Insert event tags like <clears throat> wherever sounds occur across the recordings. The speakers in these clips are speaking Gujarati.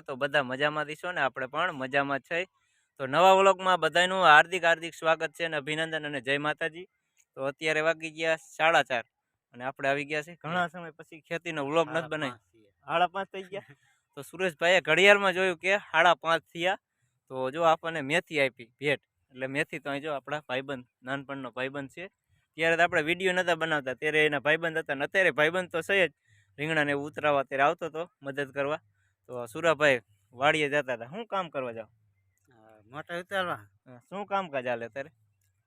મજામાં તો બધા મજામાં દીશો ને આપણે પણ મજામાં છે. તો નવા વ્લોગમાં બધાનું હાર્દિક હાર્દિક સ્વાગત છે અને અભિનંદન અને જય માતાજી. તો અત્યારે વાગી ગયા સાડા ચાર અને આપણે આવી ગયા છે. ઘણા સમય પછી ખેતીનો વ્લોગ નથી બનાવી સાડા પાંચ થઈ ગયા. <laughs> તો સુરેશભાઈએ ઘડિયાળમાં જોયું કે સાડા પાંચ થયા. તો જો આપણને મેથી આપી ભેટ. એટલે મેથી તો અહીં જો આપણા ભાઈબંધ નાનપણનો ભાઈબંધ છે. ત્યારે તો આપણે વીડિયો નહોતા બનાવતા. ત્યારે એના ભાઈબંધ હતા ને અત્યારે ભાઈબંધ તો છે જ. રીંગણાને ઉતરાવવા ત્યારે આવતો હતો મદદ કરવા. તો સુરાભાઈ વાડીએ જતા હતા. શું કામ કરવા જાવ? મોટા ઉતારવા. શું શું કામકાજ હાલે અત્યારે?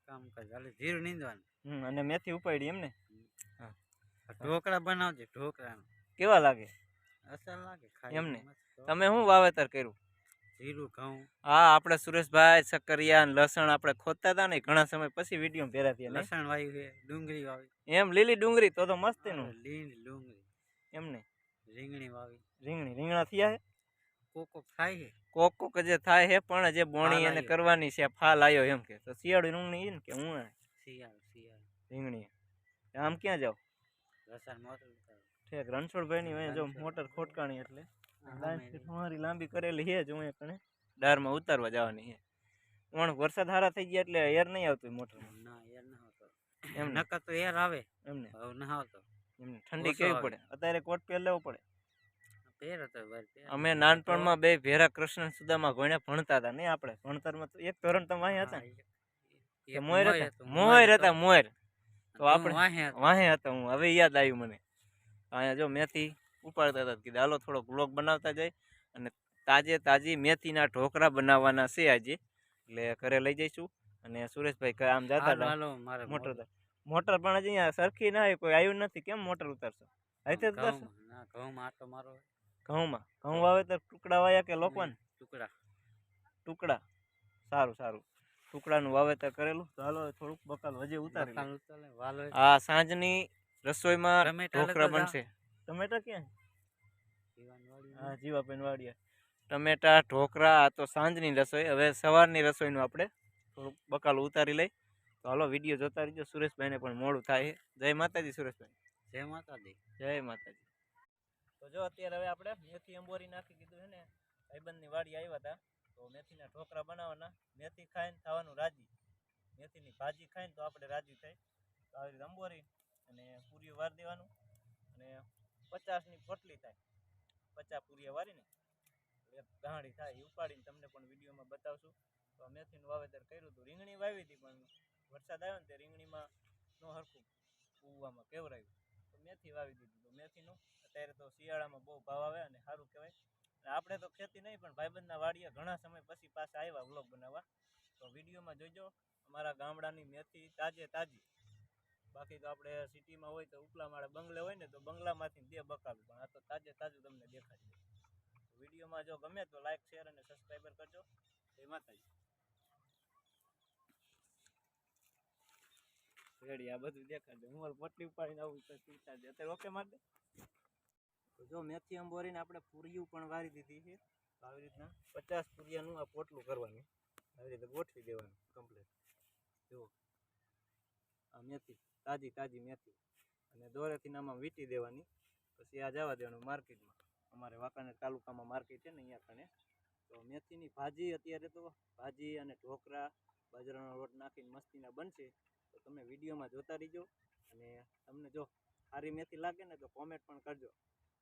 કામકાજ હાલે જીરું નીંદવાનું. અને મેથી ઉપાડી એમ ને? ઢોકળા બનાવજે ઢોકળા કેવા લાગે? અસર લાગે એમને? તમે શું વાવેતર કર્યું? જીરું ઘઉં. હા આપણે સુરેશભાઈ સક્કરિયા લસણ આપણે ખોદતા હતા ને ઘણા સમય પછી વીડિયો ભેરા થયા લસણ વાવ્યું છે ડુંગળી વાવી. એમ લીલી ડુંગળી તો તો મસ્ત એનું લીલી ડુંગળી. એમને રીંગણી વાવી. રીંગણી રીંગણા થયા છે? કોક થાય છે. કોકો જે થાય હે પણ જે બોણી એને કરવાની છે ફાલ આવ્યો એમ કે. તો શિયાળુ રીંગણી ને કે હું શિયાળ શિયાળ. રીંગણી. આમ ક્યાં જાવ? ઠેક રણછોડભાઈ ની જો મોટર ખોટકાણી એટલે. મારી તમારી લાંબી કરેલી છે જો કણે ડારમાં ઉતારવા જવાની હે પણ વરસાદ હારા થઈ ગયા એટલે એર નહીં આવતું મોટર ના એર ના આવતો. એમ? નકર તો યાર આવે. એમને હવે ના આવતો. એમને ઠંડી કેવી પડે? અત્યારે કોટ પહેર લેવો પડે. અમે નાનપણમાં બે ભેરા કૃષ્ણ સુદામાં ગોણે ભણતા હતા નહીં આપણે. ભણતરમાં તો એક ધોરણ તો વાહે હતા ને. મોર હતા. મોર તો આપણે વાહે હતા. હું. હવે યાદ આવ્યું મને. અહીંયા જો મેથી ઉપાડતા હતા. કીધું હાલો થોડોક બ્લોગ બનાવતા જાય અને તાજે તાજી મેથીના ઢોકરા બનાવવાના છે આજે. એટલે ઘરે લઈ જઈશું. અને સુરેશભાઈ આમ જતા હતા. Motor motor. પણ હજી સરખી ના આવી કોઈ આવ્યું નથી. કેમ મોટર ઉતારશો? હવે તો ઘઉં મારો ઘઉંમાં. ઘઉં વાવેતર ટુકડા વાયા કે લોકવાન? ટુકડા. ટુકડા. સારું સારું. ટુકડાનું વાવેતર કરેલું. ચાલો થોડુંક બકાલ હજી ઉતારી. આ સાંજની રસોઈમાં ઢોકળા. બનશે. ટમેટા ક્યાં? હા જીવાબેન વાડિયા ટમેટા ઢોકળા આ તો સાંજની રસોઈ. હવે સવારની રસોઈનું આપણે થોડુંક બકાલ ઉતારી લઈ. તો હાલો વીડિયો જોતા રહીજો. સુરેશભાઈને પણ મોડું થાય. જય માતાજી સુરેશભાઈ. જય માતાજી. જય માતાજી. તો જો અત્યારે હવે આપણે મેથી અંબોરી નાખી કીધું છે ને, ભાઈબંધની વાડી આવ્યા હતા, તો મેથીના ઢોકળા બનાવવાના. મેથી ખાઈને થવાનું રાજી. મેથીની ભાજી ખાઈને તો આપણે રાજી થાય તો આવી રીતે અંબોરી અને પૂરીઓ વાર દેવાનું. અને પચાસની પોટલી થાય. પચાસ પૂરીઓ વારીને એક ગાંડી થાય. એ ઉપાડીને તમને પણ વિડીયોમાં બતાવશું. તો મેથીનું વાવેતર કર્યું હતું. રીંગણી વાવી હતી, પણ વરસાદ આવ્યો ને તે રીંગણીમાં ન હરખું પૂવામાં કેવરાયું. તો મેથી વાવી દીધું. તો મેથીનું અત્યારે તો શિયાળામાં બહુ ભાવ આવે અને સારું કહેવાય. આપણે તો ખેતી નહીં, પણ ભાઈબંધના વાડીએ ઘણા સમય પછી પાછા આવ્યા વ્લોગ બનાવવા. તો વિડીયોમાં જોઈજો અમારા ગામડાની મેથી તાજે તાજી. બાકી તો આપણે સિટીમાં હોય તો ઉપલા માળે બંગલે હોય ને તો બંગલામાંથી બે બકાલું, પણ આ તો તાજે તાજું તમને દેખાડી વિડીયોમાં જો ગમે તો લાઈક શેર અને સબસ્ક્રાઈબર કરજો. જય માતાજી. રેડી, આ બધું દેખાડે હું પટલી ઉપાડીને આવું અત્યારે ઓકે માટે તો જો મેથી અંબોરીને આપણે પૂરિયું પણ વારી દીધી છે, તો આવી રીતના પચાસ પૂરિયાનું આ પોટલું કરવાનું. આવી રીતે ગોઠવી દેવાનું કમ્પ્લીટ જુઓ. આ મેથી, તાજી તાજી મેથી. અને દોરેથી આમાં વીંટી દેવાની. પછી આ જવા દેવાનું માર્કેટમાં. અમારે વાંકાનેર તાલુકામાં માર્કેટ છે ને અહીંયા કણે. તો મેથીની ભાજી અત્યારે તો ભાજી અને ઢોકળા બાજરાનો લોટ નાખીને મસ્તીના બનશે. તો તમે વિડીયોમાં જોતા રહીજો. અને તમને જો સારી મેથી લાગે ને તો કોમેન્ટ પણ કરજો.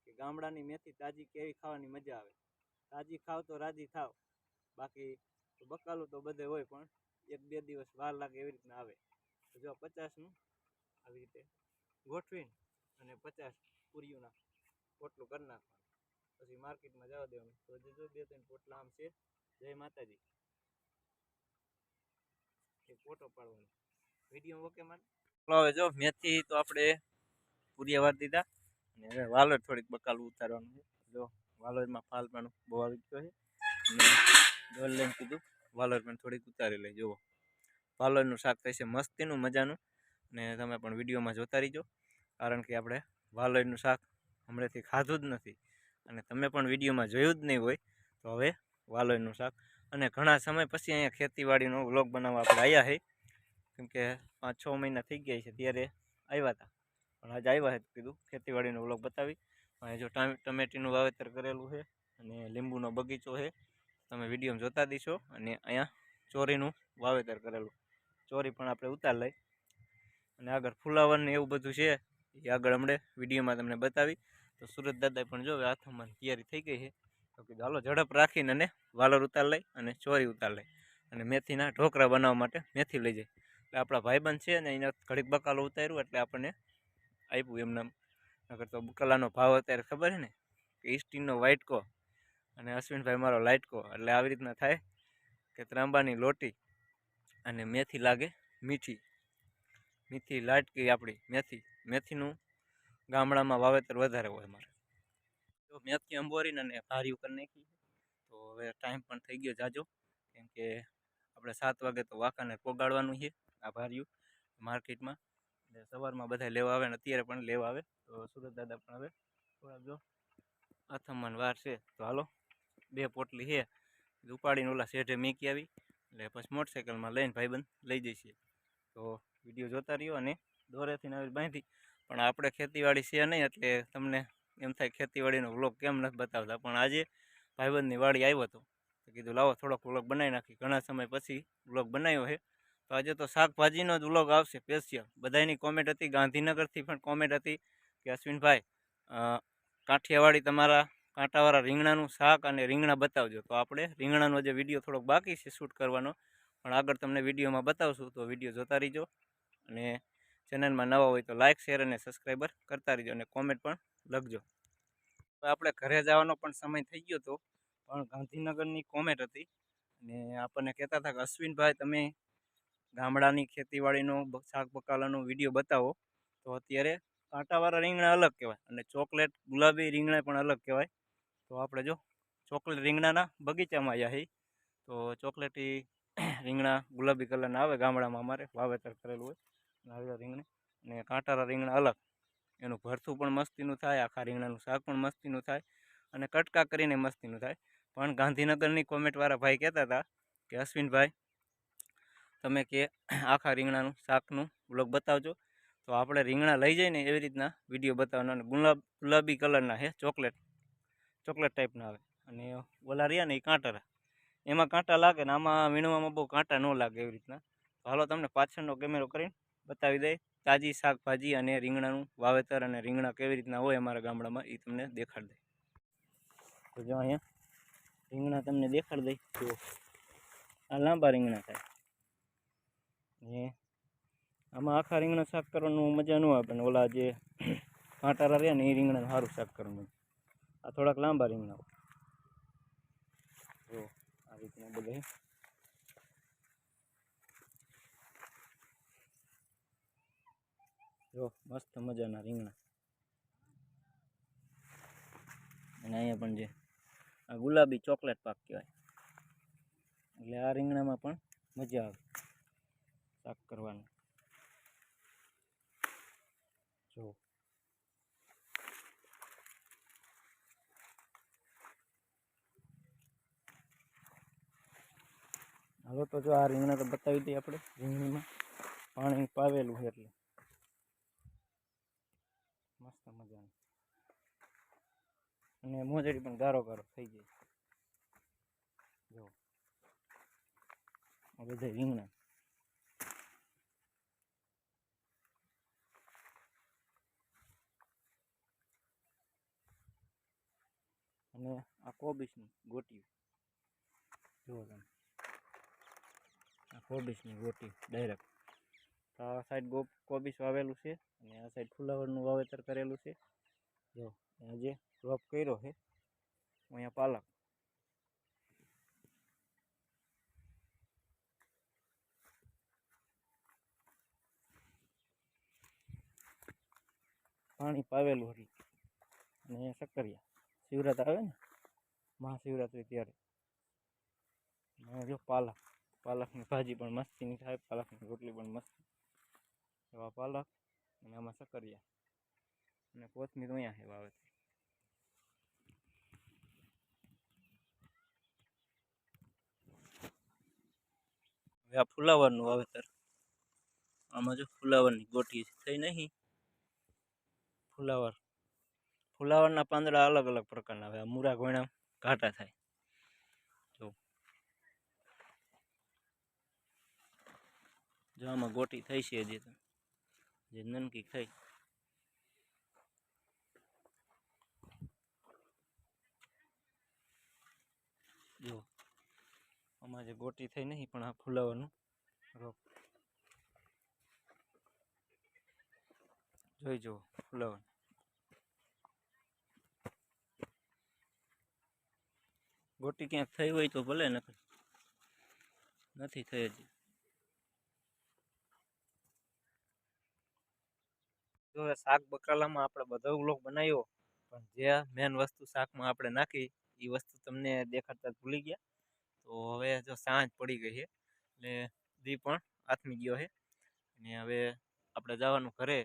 કે ગામડાની મેથી તાજી કેવી ખાવાની મજા આવે. તાજી ખાવ તો રાજી થાવ. બાકી તો બકાલું તો બધે હોય પણ એક બે દિવસ વાર લાગે એવી રીતના આવે. જો પચાસનું આવી રીતે ગોઠવીને અને પચાસ પૂરીઓના પોટલું કરી નાખવાનું. પછી માર્કેટમાં જવા દેવાનું. તો જો બે ત્રણ પોટલા આમ છે. જય માતાજી. એ ફોટો પાડવાનો. વીડિયો ઓકે મારે? હવે જો મેથી તો આપણે પૂરી વાર દીધા. અને હવે વાલોર થોડીક બકાલું ઉતારવાનું છે. જો વાલોરમાં ફાલ પણ બહુ આવી ગયો છે. અને ડોલ લઈને કીધું વાલોર પણ થોડીક ઉતારી લઈ. જુઓ વાલોરનું શાક થશે મસ્તીનું, મજાનું. અને તમે પણ વિડીયોમાં જોતા રહીજો. કારણ કે આપણે વાલોરનું શાક હમણાંથી ખાધું જ નથી. અને તમે પણ વિડીયોમાં જોયું જ નહીં હોય, તો હવે વાલોરનું શાક. અને ઘણા સમય પછી અહીંયા ખેતીવાડીનો વ્લોગ બનાવવા આપણે આવ્યા છે કેમકે પાંચ છ મહિના થઈ ગયા છે, ત્યારે આવ્યા હતા પણ આજે આવ્યા છે કીધું, ખેતીવાડીનો વ્લોગ બતાવી. અને જો ટામે, ટમેટીનું વાવેતર કરેલું છે અને લીંબુનો બગીચો છે. તમે વિડીયોમાં જોતા દીશો અને અહીંયા ચોરીનું વાવેતર કરેલું. ચોરી પણ આપણે ઉતાર લઈ. અને આગળ ફુલાવર એવું બધું છે, એ આગળ હમણે વિડીયોમાં તમને બતાવી. તો સુરત દાદા પણ જો હાથમાં તૈયારી થઈ ગઈ છે. તો કીધું, હાલો, ઝડપ રાખીને અને વાલર ઉતાર લઈ અને ચોરી ઉતાર લઈ. અને મેથીના ઢોકળા બનાવવા માટે મેથી લઈ જાય એટલે આપણા ભાઈબંધ છે અને એના ઘડીક બકાલો ઉતાર્યું, એટલે આપણને આપ્યું એમને નકર તો બકાલાનો ભાવ અત્યારે ખબર છે ને? કે સ્ટીનનો વાઇટકો અને અશ્વિનભાઈ મારો લાઇટકો એટલે આવી રીતના થાય કે ત્રાંબાની લોટી અને મેથી લાગે મીઠી. મીઠી લાટકી આપણી મેથી. મેથીનું ગામડામાં વાવેતર વધારે હોય મારે તો મેથી અંબોરીને અને ભારી કરી નાખી. તો હવે ટાઈમ પણ થઈ ગયો જાજો. કેમ કે આપણે સાત વાગે તો વાંકાને પોગાડવાનું છે આ ભાર્યું માર્કેટમાં એટલે સવારમાં બધા લેવા આવે ને અત્યારે પણ લેવા આવે. તો સુરત દાદા પણ આવે થોડાક જો આથમણ વાર છે. તો હાલો, બે પોટલી છે. ઉપાડીને ઓલા શેઠે મીકી આવી એટલે પછી મોટરસાઇકલમાં લઈને ભાઈબંધ લઈ જઈશું તો વીડિયો જોતા રહ્યો અને દોરેથી આવી બાંધી. પણ આપણે ખેતીવાડી છે નહીં એટલે તમને એમ થાય ખેતીવાડીનો વ્લોગ કેમ નથી બતાવતા. પણ આજે ભાઈબંધની વાડી આવ્યો હતો. તો કીધું લાવો થોડોક વ્લોગ બનાવી નાખી ઘણા સમય પછી વ્લોગ બનાવ્યો છે. તો આજે તો શાકભાજીનો જ વ્લોગ આવશે સ્પેશિયલ બધાની કોમેન્ટ હતી, ગાંધીનગરથી પણ કોમેન્ટ હતી કે અશ્વિનભાઈ કાઠિયાવાડી તમારા કાંટાવાળા રીંગણાનું શાક અને રીંગણા બતાવજો. તો આપણે રીંગણાનો જે વીડિયો થોડોક બાકી છે શૂટ કરવાનો, પણ આગળ તમને વિડીયોમાં બતાવશું, તો વીડિયો જોતા રહીજો. અને ચેનલમાં નવા હોય તો લાઇક શેર અને સબસ્ક્રાઈબર કરતા રહીજો અને કોમેન્ટ પણ લખજો. આપણે ઘરે જવાનો પણ સમય થઈ ગયો હતો પણ ગાંધીનગરની કોમેન્ટ હતી. અને આપણને કહેતા હતા કે અશ્વિનભાઈ, તમે ગામડાની ખેતીવાડીનો શાક બકાલાનો વીડિયો બતાવો. તો અત્યારે કાંટાવાળા રીંગણા અલગ કહેવાય અને ચોકલેટ, ગુલાબી રીંગણા પણ અલગ કહેવાય. તો આપણે જો ચોકલેટ રીંગણાના બગીચામાં આવ્યા હી. તો ચોકલેટી <clears throat> રીંગણા ગુલાબી કલરના આવે ગામડામાં અમારે, વાવેતર કરેલું હોય. આવેલા રીંગણા અને કાંટારા રીંગણા અલગ. એનું ભરથું પણ મસ્તીનું થાય, આખા રીંગણાનું શાક પણ મસ્તીનું થાય અને કટકા કરીને મસ્તીનું થાય. પણ ગાંધીનગરની કોમેન્ટવાળા ભાઈ કહેતા હતા કે, અશ્વિનભાઈ તમે કે આખા રીંગણાનું શાકનું બ્લોગ બતાવજો. તો આપણે રીંગણા લઈ જઈને એવી રીતના વીડિયો બતાવવાનો અને ગુલાબ, ગુલાબી કલરના છે ચોકલેટ ચોકલેટ ટાઈપના આવે. અને ઓલા રહ્યા ને એ કાંટારા એમાં કાંટા લાગે ને આમાં વીણવામાં બહુ કાંટા ન લાગે એવી રીતના. હાલો તમને પાછળનો કેમેરો કરીને બતાવી દઈ તાજી શાકભાજી અને રીંગણાનું વાવેતર અને રીંગણા કેવી રીતના હોય અમારા ગામડામાં એ તમને દેખાડી દઈ. તો જો અહીંયા રીંગણા તમને દેખાડી દઈ. તો આ લાંબા રીંગણા થાય. ને આમાં આખા રીંગણા શાક કરવાનું મજા ન આવે ને ઓલા જે કાંટારા રહ્યા ને એ રીંગણા સારું શાક કરવાનું. આ થોડાક લાંબા રીંગણા હોય. જો, આ રીતના બધા. જો, મસ્ત મજાના રીંગણા. અને અહીંયા પણ જે આ ગુલાબી ચોકલેટ પાક કહેવાય. એટલે આ રીંગણામાં પણ મજા આવે. શાક કરવાનું. જો. હાલો તો જો આ રીંગણા તો બતાવી દઈએ આપણે, રીંગણીમાં પાણી પાવેલું છે એટલે. મસ્ત મજાનું. અને મોજડી પણ ગારો ગારો થઈ જાય જો. આ બધા રીંગણા. અને આ કોબીસની ગોટી જુઓ તમે આ કોબીસની ગોટી ડાયરેક્ટ આ સાઈડ ગો કોબીસ વાવેલું છે અને આ સાઈડ ફુલાવરનું વાવેતર કરેલું છે જો અહીંયા જે રોપ કર્યો છે અહીંયા પાલક પાણી પાવેલું હતું અને અહીંયા સક્કરિયા શિવરાત આવે ને મહાશિવરાત્રી ત્યારે અને જો પાલક પાલકની ભાજી પણ મસ્તીની થાય પાલકની રોટલી પણ મસ્ત એવા પાલક અને આમાં સક્કરિયા અને કોથમીર અહીંયા છે વાવેતર. હવે આ ફુલાવરનું વાવેતર. આમાં જો ફુલાવરની ગોટી થઈ નહીં. ફુલાવર ફુલાવરના પાંદડા અલગ અલગ પ્રકારના આવે મૂરા ઘોણા ઘાટા થાય. જો. જો આમાં ગોટી થઈ છે હજી તો. જે નનકી થઈ જો. આમાં જે ગોટી થઈ નહીં, પણ આ ફુલાવાનું રોપ. જોઈ જુઓ ફુલાવાનું. ગોટી ક્યાંક થઈ હોય તો ભલે નથી થઈ હજી. જો શાક બકાલામાં આપણે બધો વ્લોગ બનાવ્યો, પણ જે મેન વસ્તુ શાકમાં આપણે નાખી એ વસ્તુ તમને દેખાડતા ભૂલી ગયા. તો હવે જો સાંજ પડી ગઈ છે, એટલે દી પણ આથમી ગયો છે. અને હવે આપણે જવાનું ઘરે.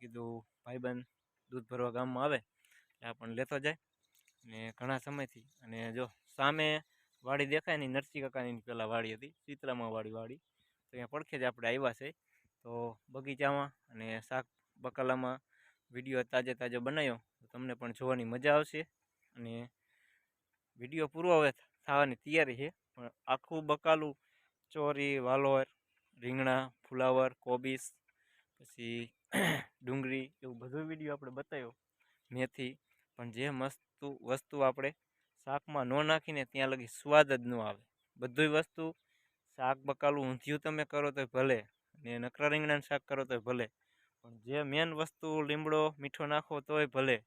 કીધું ભાઈબંધ દૂધ ભરવા ગામમાં આવે, એટલે આપણને લેતો જાય. ને ઘણા સમયથી, અને જો સામે વાડી દેખાય ને ઈ નરસિંહ કાકાની પહેલાં વાડી હતી શીતળામાં વાડી વાડી, તો અહીંયા પડખે જ આપણે આવ્યા છે. તો બગીચામાં અને શાક બકાલામાં વીડિયો તાજે તાજો બનાવ્યો, તો તમને પણ જોવાની મજા આવશે. અને વીડિયો પૂરો હવે થવાની તૈયારી છે, પણ આખું બકાલું, ચોરી, વાલોર, રીંગણા, ફુલાવર, કોબીસ, પછી <clears throat> ડુંગળી, એવું બધું વીડિયો આપણે બતાવ્યો. મેથી, પણ જે મસ્ત વસ્તુ આપણે શાકમાં ન નાખીને ત્યાં લગી સ્વાદ જ ન આવે. બધી વસ્તુ શાક બકાલું ઊંધિયું તમે કરો તોય ભલે ને નકરા રીંગણાનું શાક કરો તોય ભલે. પણ જે મેન વસ્તુ લીમડો, મીઠો નાખો તોય ભલે.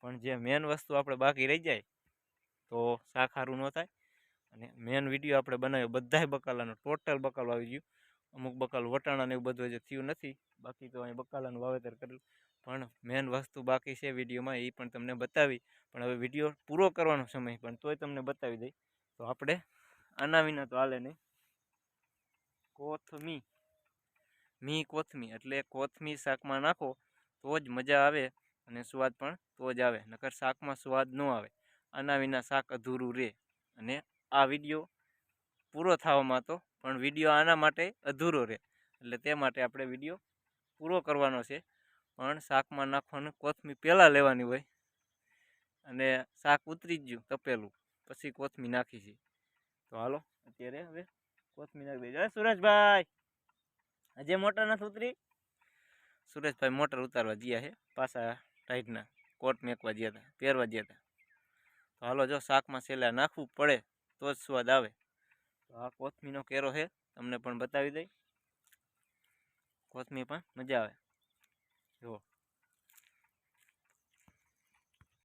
પણ જે મેન વસ્તુ આપણે બાકી રહી જાય તો શાક સારું ન થાય. અને મેન વીડિયો આપણે બનાવ્યો બધાય બકાલાનો, ટોટલ બકાલો આવી ગયું. અમુક બકાલ વટાણા ને એવું બધું હજી થયું નથી. બાકી તો અહીં બકાલાનું વાવેતર કરેલું. પણ મેન વસ્તુ બાકી છે વિડીયોમાં એ પણ તમને બતાવી. પણ હવે વીડિયો પૂરો કરવાનો સમય પણ તોય તમને બતાવી દઈ. તો આપણે આના વિના તો હાલે નહીં. કોથમી. મી કોથમી, એટલે કોથમી શાકમાં નાખો, તો જ મજા આવે અને સ્વાદ પણ તો જ આવે. નકર શાકમાં સ્વાદ ન આવે. આના વિના શાક અધૂરું રહે અને આ વીડિયો પૂરો થવામાં તો, પણ વીડિયો આના માટે અધૂરો રહે એટલે તે માટે આપણે વીડિયો પૂરો કરવાનો છે. પણ શાકમાં નાખવાનું કોથમી પહેલાં લેવાની હોય. અને શાક ઉતરી ગયું તપેલું. પછી કોથમી નાખી છે. તો હાલો, અત્યારે હવે કોથમી નાખી દઈએ. સુરેશભાઈ હજે મોટર નથી ઉતરી? સુરેશભાઈ મોટર ઉતારવા ગયા છે. પાછા ટાઈટના કોટ મેકવા ગયા હતા, પહેરવા ગયા હતા. તો હાલો, જો શાકમાં છેલ્લા નાખવું પડે તો જ સ્વાદ આવે. તો આ કોથમીનો કેરો છે, તમને પણ બતાવી દઈ. કોથમી પણ મજા આવે. જુઓ